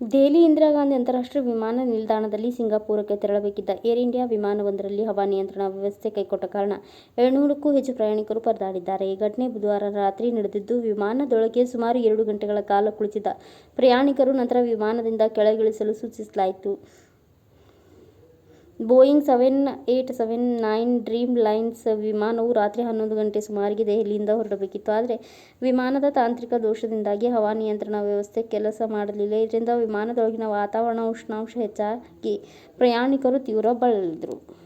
ದೆಹಲಿ ಇಂದಿರಾ ಗಾಂಧಿ ಅಂತಾರಾಷ್ಟ್ರೀಯ ವಿಮಾನ ನಿಲ್ದಾಣದಲ್ಲಿ ಸಿಂಗಾಪುರಕ್ಕೆ ತೆರಳಬೇಕಿದ್ದ ಏರ್ ಇಂಡಿಯಾ ವಿಮಾನವೊಂದರಲ್ಲಿ ಹವಾನಿಯಂತ್ರಣ ವ್ಯವಸ್ಥೆ ಕೈಕೊಟ್ಟ ಕಾರಣ ಏಳ್ನೂರಕ್ಕೂ ಹೆಚ್ಚು ಪ್ರಯಾಣಿಕರು ಪರದಾಡಿದ್ದಾರೆ. ಈ ಘಟನೆ ಬುಧವಾರ ರಾತ್ರಿ ನಡೆದಿದ್ದು, ವಿಮಾನದೊಳಗೆ ಸುಮಾರು ಎರಡು ಗಂಟೆಗಳ ಕಾಲ ಕುಳಿತಿದ್ದ ಪ್ರಯಾಣಿಕರು ನಂತರ ವಿಮಾನದಿಂದ ಕೆಳಗಿಳಿಸಲು ಸೂಚಿಸಲಾಯಿತು. Boeing seven eight seven nine Dreamliners ವಿಮಾನವು ರಾತ್ರಿ ಹನ್ನೊಂದು ಗಂಟೆ ಸುಮಾರಿಗೆ ದೆಹಲಿಯಿಂದ ಹೊರಡಬೇಕಿತ್ತು. ಆದರೆ, ವಿಮಾನದ ತಾಂತ್ರಿಕ ದೋಷದಿಂದಾಗಿ ಹವಾನಿಯಂತ್ರಣ ವ್ಯವಸ್ಥೆ ಕೆಲಸ ಮಾಡಲಿಲ್ಲ. ಇದರಿಂದ ವಿಮಾನದೊಳಗಿನ ವಾತಾವರಣ ಉಷ್ಣಾಂಶ ಹೆಚ್ಚಾಗಿ ಪ್ರಯಾಣಿಕರು ತೀವ್ರ ಬಳಲಿದರು.